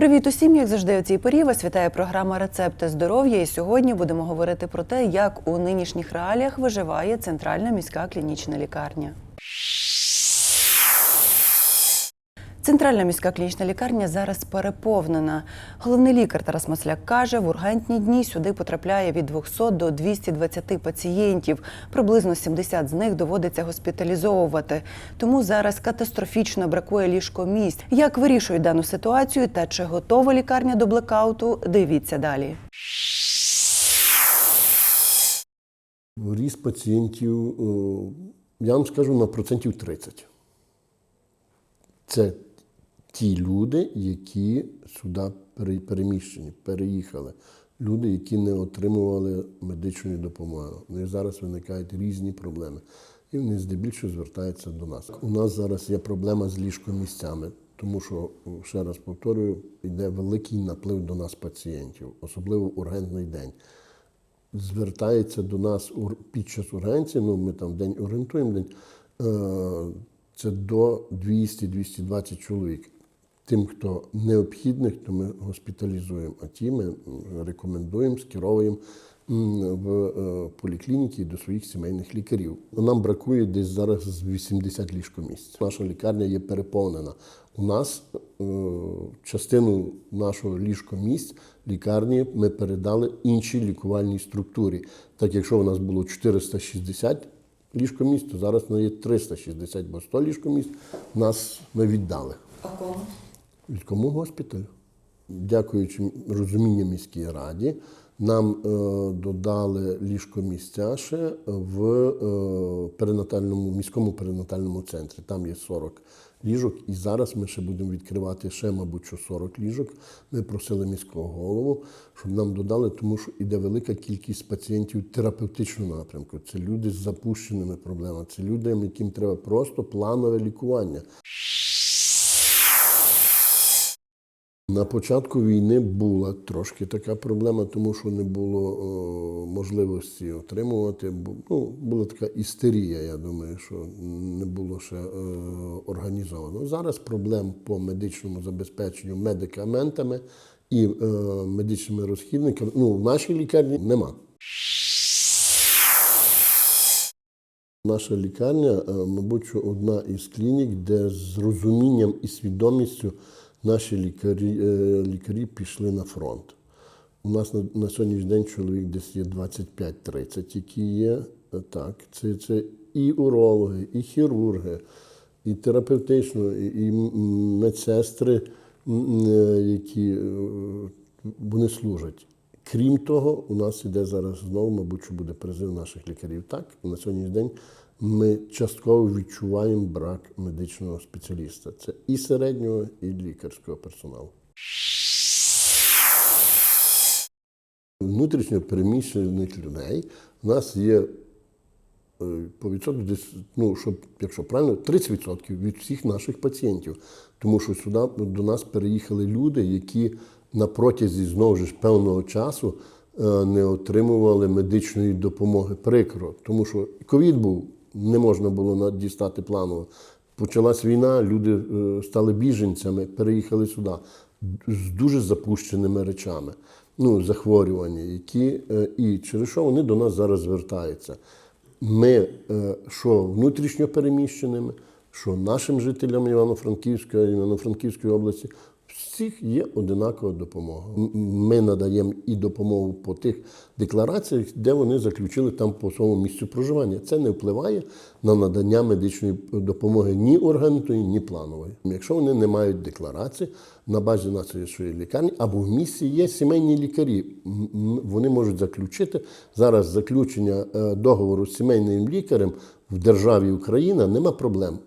Привіт усім, як завжди, у цій порі вас вітає програма Рецепти здоров'я. І сьогодні будемо говорити про те, як у нинішніх реаліях виживає центральна міська клінічна лікарня. Центральна міська клінічна лікарня зараз переповнена. Головний лікар Тарас Масляк каже, в ургентні дні сюди потрапляє від 200 до 220 пацієнтів. Приблизно 70 з них доводиться госпіталізовувати. Тому зараз катастрофічно бракує ліжкомісць. Як вирішують дану ситуацію та чи готова лікарня до блекауту, дивіться далі. Ріст пацієнтів, я вам скажу, на процентів 30. Це ті люди, які сюди пере- переміщені, переїхали. Люди, які не отримували медичної допомоги. У них зараз виникають різні проблеми. І вони здебільшого звертаються до нас. У нас зараз є проблема з ліжкомісцями, тому що, ще раз повторюю, йде великий наплив до нас пацієнтів, особливо в ургентний день звертається до нас під час ургенції, ну ми там день орієнтуємо день, е, це до 200-220 чоловік. Тим, хто необхідних, то ми госпіталізуємо, а ті ми рекомендуємо, скеровуємо в е, поліклініки до своїх сімейних лікарів. Нам бракує десь зараз з 80 ліжкомісць. Наша лікарня є переповнена. У нас е, частину нашого ліжкомісць лікарні ми передали іншій лікувальній структурі. Так якщо у нас було 460 ліжкомісць, то зараз є 360, бо 100 ліжкомісць нас ми віддали. А кому? Військовому госпіталю. Дякуючи розумінню міській раді, нам е, додали ліжкомістя ще в е, перинатальному міському перинатальному центрі. Там є 40 ліжок, і зараз ми ще будемо відкривати ще, мабуть, що 40 ліжок. Ми просили міського голову, щоб нам додали, тому що іде велика кількість пацієнтів терапевтичного напрямку. Це люди з запущеними проблемами, це люди, яким треба просто планове лікування. На початку війни була трошки така проблема, тому що не було о, можливості отримувати. Ну, була така істерія, я думаю, що не було ще е, організовано. Зараз проблем по медичному забезпеченню медикаментами і е, медичними розхідниками ну, в нашій лікарні нема. Наша лікарня, е, мабуть, одна із клінік, де з розумінням і свідомістю наші лікарі, е, лікарі пішли на фронт. У нас на, на сьогоднішній день чоловік десь є 25-30, які є. Е, Так, це, це і урологи, і хірурги, і терапевтично, і, і медсестри, е, які вони служать. Крім того, у нас іде зараз знову, мабуть, що буде призив наших лікарів. Так, на сьогоднішній день ми частково відчуваємо брак медичного спеціаліста. Це і середнього, і лікарського персоналу. Внутрішньо переміщених людей у нас є е, по відсотку десь, ну, щоб, якщо правильно, 30% від всіх наших пацієнтів. Тому що сюди до нас переїхали люди, які на протязі знову ж певного часу е, не отримували медичної допомоги. Прикро, тому що ковід був, не можна було дістати планово. Почалась війна, люди е, стали біженцями, переїхали сюди з дуже запущеними речами, ну, захворювання, які е, і через що вони до нас зараз звертаються. Ми, е, що внутрішньо переміщеними, що нашим жителям Івано-Франківської, Івано-Франківської області, всіх є одинакова допомога. Ми надаємо і допомогу по тих деклараціях, де вони заключили там по своєму місцю проживання. Це не впливає на надання медичної допомоги ні органної, ні планової. Якщо вони не мають декларації на базі нашої лікарні або в місті є сімейні лікарі, вони можуть заключити зараз заключення е, договору з сімейним лікарем в державі Україна нема проблем.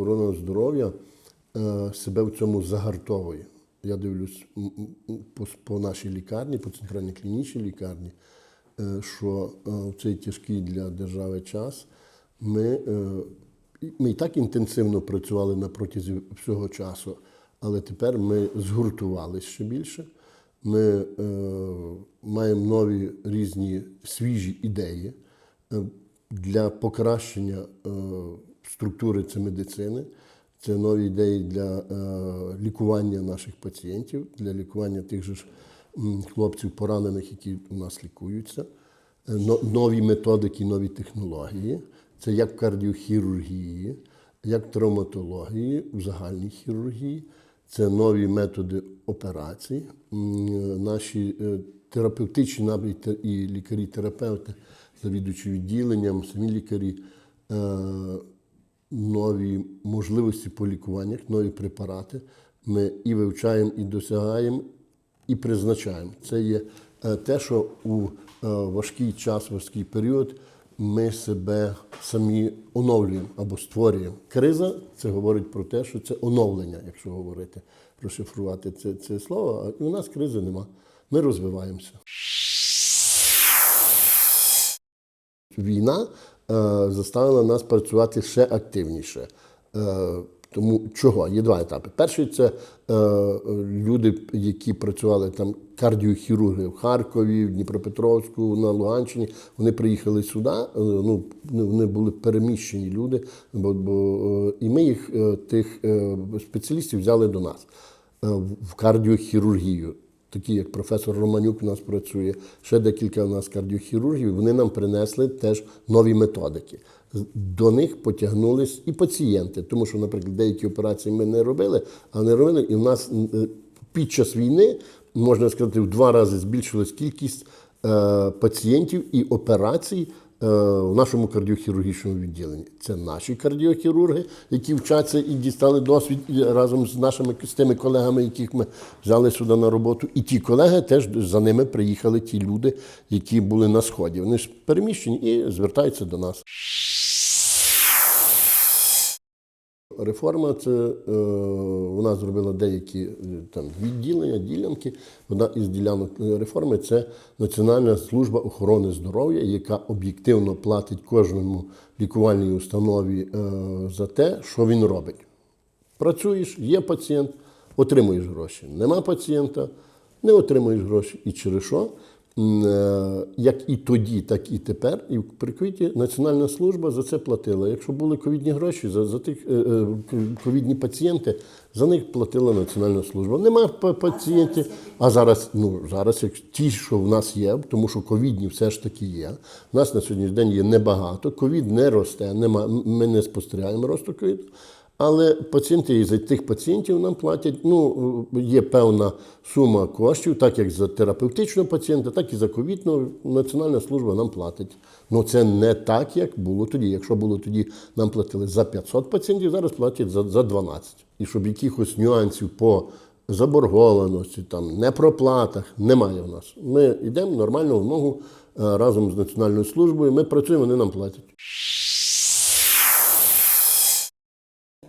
Охорона здоров'я е, себе в цьому загартовує. Я дивлюсь по, нашій лікарні, по центральній клінічній лікарні, е, що е, в цей тяжкий для держави час ми, ми і так інтенсивно працювали на протязі всього часу, але тепер ми згуртувалися ще більше. Ми маємо нові різні свіжі ідеї для покращення структури це медицини. це нові ідеї для е, лікування наших пацієнтів, для лікування тих же ж хлопців поранених, які у нас лікуються. Е, но- Нові методики, нові технології. Це як в кардіохірургії, як в травматології, в загальній хірургії. Це нові методи операцій. Наші е, терапевтичні набрі та- і лікарі-терапевти, завідуючи відділенням, самі лікарі, нові можливості по лікуваннях, нові препарати. Ми і вивчаємо, і досягаємо, і призначаємо. Це є е, те, що у е, важкий час, важкий період ми себе самі оновлюємо або створюємо. Криза це говорить про те, що це оновлення, якщо говорити, розшифрувати це, це слово. І у нас кризи нема. Ми розвиваємося. Війна е, заставила нас працювати ще активніше. Е, тому чого? Є два етапи. Перший це е, люди, які працювали там кардіохірурги в Харкові, в Дніпропетровську, на Луганщині. Вони приїхали сюди. е, ну, вони були переміщені люди, бо, бо, і ми їх, тих спеціалістів, взяли до нас в кардіохірургію такі як професор Романюк у нас працює, ще декілька у нас кардіохірургів, вони нам принесли теж нові методики. До них потягнулись і пацієнти, тому що, наприклад, деякі операції ми не робили, а не робили, і в нас е, під час війни, можна сказати, в два рази збільшилась кількість е, пацієнтів і операцій в нашому кардіохірургічному відділенні. Це наші кардіохірурги, які вчаться і дістали досвід разом з нашими з тими колегами, яких ми взяли сюди на роботу. І ті колеги теж за ними приїхали ті люди, які були на сході. Вони ж переміщені і звертаються до нас. Реформа це е, вона зробила деякі е, там відділення, ділянки. Одна із ділянок е, реформи це Національна служба охорони здоров'я, яка об'єктивно платить кожному лікувальній установі е, за те, що він робить. Працюєш, є пацієнт, отримуєш гроші. Нема пацієнта, не отримуєш гроші. І через що? Е, Як і тоді, так і тепер. І в прикриті Національна служба за це платила. Якщо були ковідні гроші, за, за тих е, е, ковідні пацієнти, за них платила Національна служба. Нема пацієнтів. А зараз, ну зараз, як ті, що в нас є, тому що ковідні все ж таки є. У нас на сьогоднішній день є небагато. Ковід не росте, нема, ми не спостерігаємо росту ковіду. Але пацієнти і за тих пацієнтів нам платять. Ну, є певна сума коштів, так як за терапевтичного пацієнта, так і за ковідного. Національна служба нам платить. Ну це не так, як було тоді. Якщо було тоді, нам платили за 500 пацієнтів, зараз платять за, за 12. І щоб якихось нюансів по заборгованості, там, непроплатах немає в нас. Ми йдемо нормально в ногу е, разом з Національною службою. Ми працюємо, вони нам платять.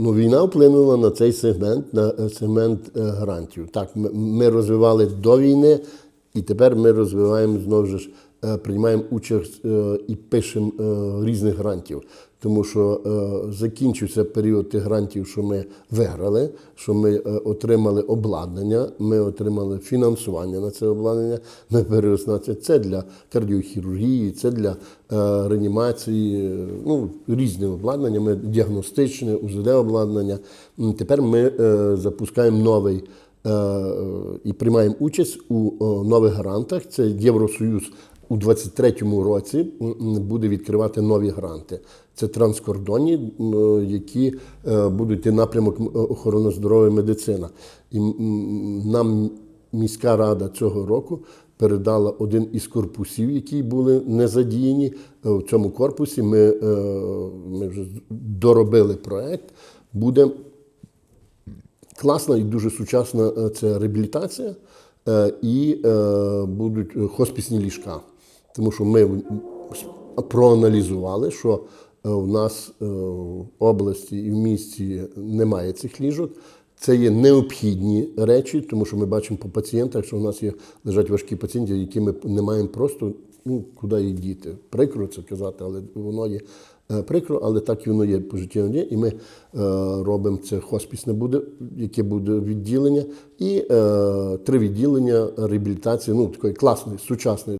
Ну, війна вплинула на цей сегмент, на е, сегмент е, грантів. Так, ми, розвивали до війни, і тепер ми розвиваємо знову ж е, приймаємо участь і пишемо різних грантів. Тому що е, закінчився період тих грантів, що ми виграли, що ми е, отримали обладнання, ми отримали фінансування на це обладнання. Ми переоснащили. Це для кардіохірургії, це для е, реанімації, ну, різне обладнання, ми діагностичне, УЗД обладнання. Тепер ми е, запускаємо новий е, е, і приймаємо участь у нових грантах. Це Євросоюз у 23-му році буде відкривати нові гранти. Це транскордонні, е, які е, будуть і напрямок охорони здоров'я медицина. І нам міська рада цього року передала один із корпусів, які були не задіяні. Е, В цьому корпусі ми, е, ми вже доробили проект. Буде класна і дуже сучасна е, це реабілітація е, і е, будуть е, хоспісні ліжка. Тому що ми проаналізували, що е, в нас е, в області і в місті немає цих ліжок. Це є необхідні речі, тому що ми бачимо по пацієнтах, що в нас є лежать важкі пацієнти, які ми не маємо просто ну, куди їх діти. Прикро це казати, але воно є е, прикро, але так воно є по життю є. І ми е, робимо це хоспісне буде, яке буде відділення, і е, три відділення реабілітації, ну такої класної, сучасної.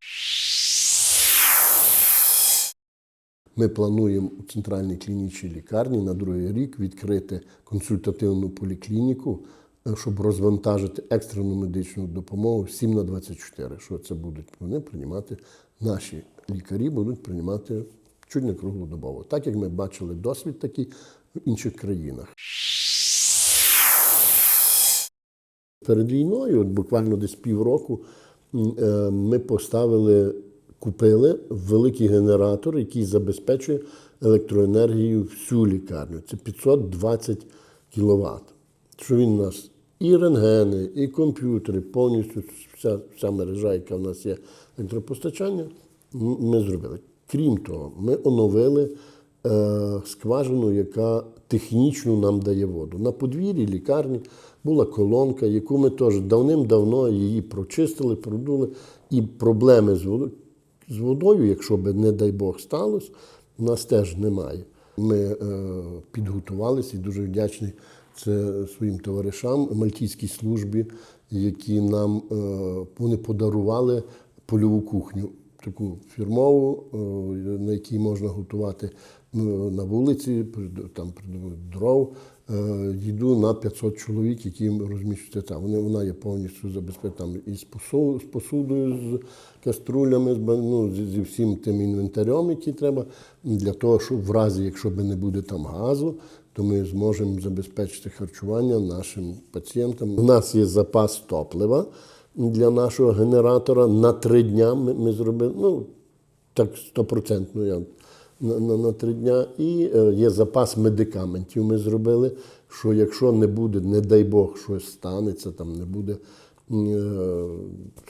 Ми плануємо у центральній клінічній лікарні на другий рік відкрити консультативну поліклініку, е, щоб розвантажити екстрену медичну допомогу 7 на 24. Що це будуть вони приймати наші лікарі, будуть приймати чуть не круглодобово, так як ми бачили досвід такий в інших країнах. Перед війною, от буквально десь півроку, е, ми поставили, купили великий генератор, який забезпечує електроенергію всю лікарню. Це 520 кВт. Що він у нас і рентгени, і комп'ютери, повністю вся, вся мережа, яка в нас є електропостачання, ми зробили. Крім того, ми оновили е, скважину, яка технічно нам дає воду. На подвір'ї лікарні була колонка, яку ми теж давним-давно її прочистили, продули. І проблеми з водою, з водою, якщо би, не дай Бог, сталося, у нас теж немає. Ми е, підготувалися і дуже вдячний це своїм товаришам, мальтійській службі, які нам е, вони подарували польову кухню, таку фірмову, е, на якій можна готувати е, на вулиці, там дров, їду на 500 чоловік, які розміщуються там. Вони, вона є повністю забезпечена і з, посу, з посудою, з каструлями, з, ну, зі, всім тим інвентарем, який треба, для того, щоб в разі, якщо не буде там газу, то ми зможемо забезпечити харчування нашим пацієнтам. У нас є запас топлива для нашого генератора на три дня. Ми, ми зробили, ну так стопроцентно я на, на, на три дня. І е, є запас медикаментів. Ми зробили, що якщо не буде, не дай Бог, щось станеться, там не буде е,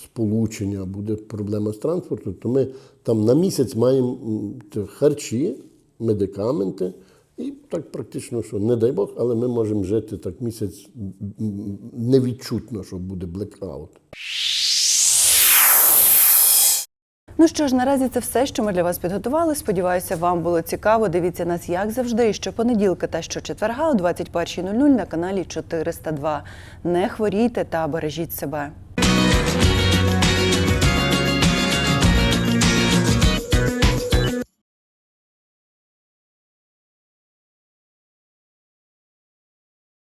сполучення, буде проблема з транспортом, то ми там на місяць маємо харчі, медикаменти. І так практично, що не дай Бог, але ми можемо жити так місяць невідчутно, що буде блекаут. Ну що ж, наразі це все, що ми для вас підготували. Сподіваюся, вам було цікаво. Дивіться нас, як завжди, щопонеділка та щочетверга о 21.00 на каналі 402. Не хворійте та бережіть себе.